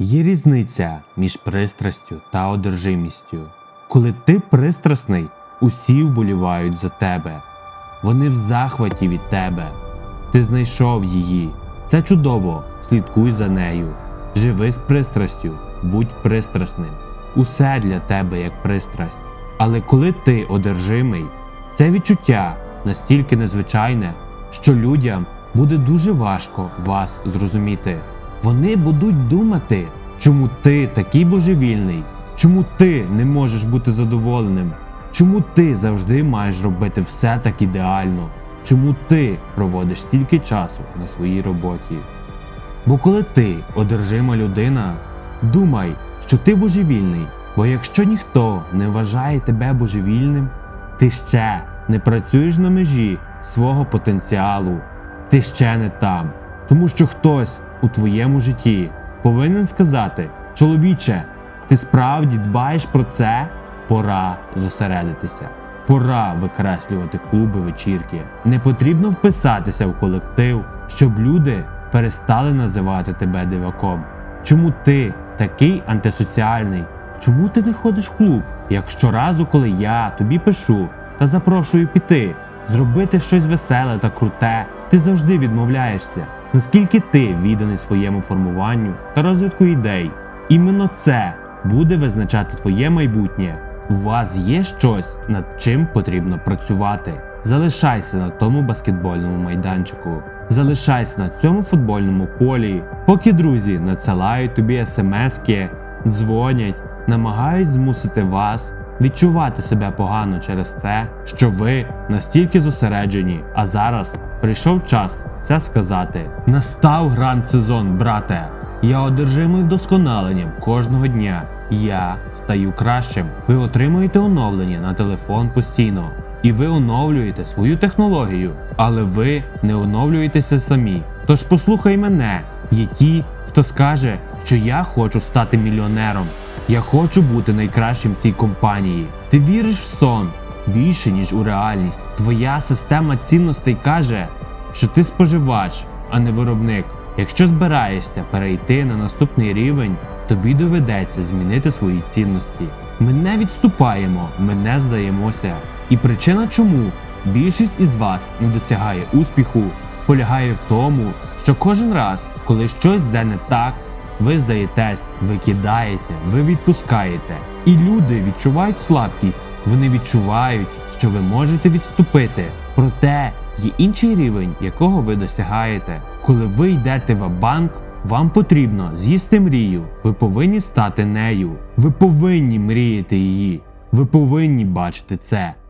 Є різниця між пристрастю та одержимістю. Коли ти пристрасний, усі вболівають за тебе. Вони в захваті від тебе. Ти знайшов її. Це чудово. Слідкуй за нею. Живи з пристрастю, будь пристрасним. Усе для тебе як пристрасть. Але коли ти одержимий, це відчуття настільки незвичайне, що людям буде дуже важко вас зрозуміти. Вони будуть думати, чому ти такий божевільний, чому ти не можеш бути задоволеним, чому ти завжди маєш робити все так ідеально, чому ти проводиш стільки часу на своїй роботі. Бо коли ти одержима людина, думай, що ти божевільний, бо якщо ніхто не вважає тебе божевільним, ти ще не працюєш на межі свого потенціалу, ти ще не там. Тому що хтось у твоєму житті повинен сказати: чоловіче, ти справді дбаєш про це? Пора зосередитися. Пора викреслювати клуби вечірки. Не потрібно вписатися в колектив, щоб люди перестали називати тебе диваком. Чому ти такий антисоціальний? Чому ти не ходиш в клуб? Як щоразу, коли я тобі пишу та запрошую піти, зробити щось веселе та круте, ти завжди відмовляєшся. Наскільки ти відданий своєму формуванню та розвитку ідей? Іменно це буде визначати твоє майбутнє. У вас є щось, над чим потрібно працювати. Залишайся на тому баскетбольному майданчику, залишайся на цьому футбольному полі, поки друзі надсилають тобі смски, дзвонять, намагають змусити вас відчувати себе погано через те, що ви настільки зосереджені, а зараз прийшов час це сказати. Настав гранд сезон, брате. Я одержимий вдосконаленням кожного дня. Я стаю кращим. Ви отримуєте оновлення на телефон постійно. І ви оновлюєте свою технологію, але ви не оновлюєтеся самі. Тож послухай мене, є ті, хто скаже, що я хочу стати мільйонером. Я хочу бути найкращим в цій компанії. Ти віриш в сон більше, ніж у реальність. Твоя система цінностей каже, що ти споживач, а не виробник. Якщо збираєшся перейти на наступний рівень, тобі доведеться змінити свої цінності. Ми не відступаємо, ми не здаємося. І причина, чому більшість із вас не досягає успіху, полягає в тому, що кожен раз, коли щось йде не так, ви здаєтесь, ви кидаєте, ви відпускаєте. І люди відчувають слабкість, вони відчувають, що ви можете відступити. Проте є інший рівень, якого ви досягаєте. Коли ви йдете в банк, вам потрібно з'їсти мрію. Ви повинні стати нею. Ви повинні мріяти її. Ви повинні бачити це.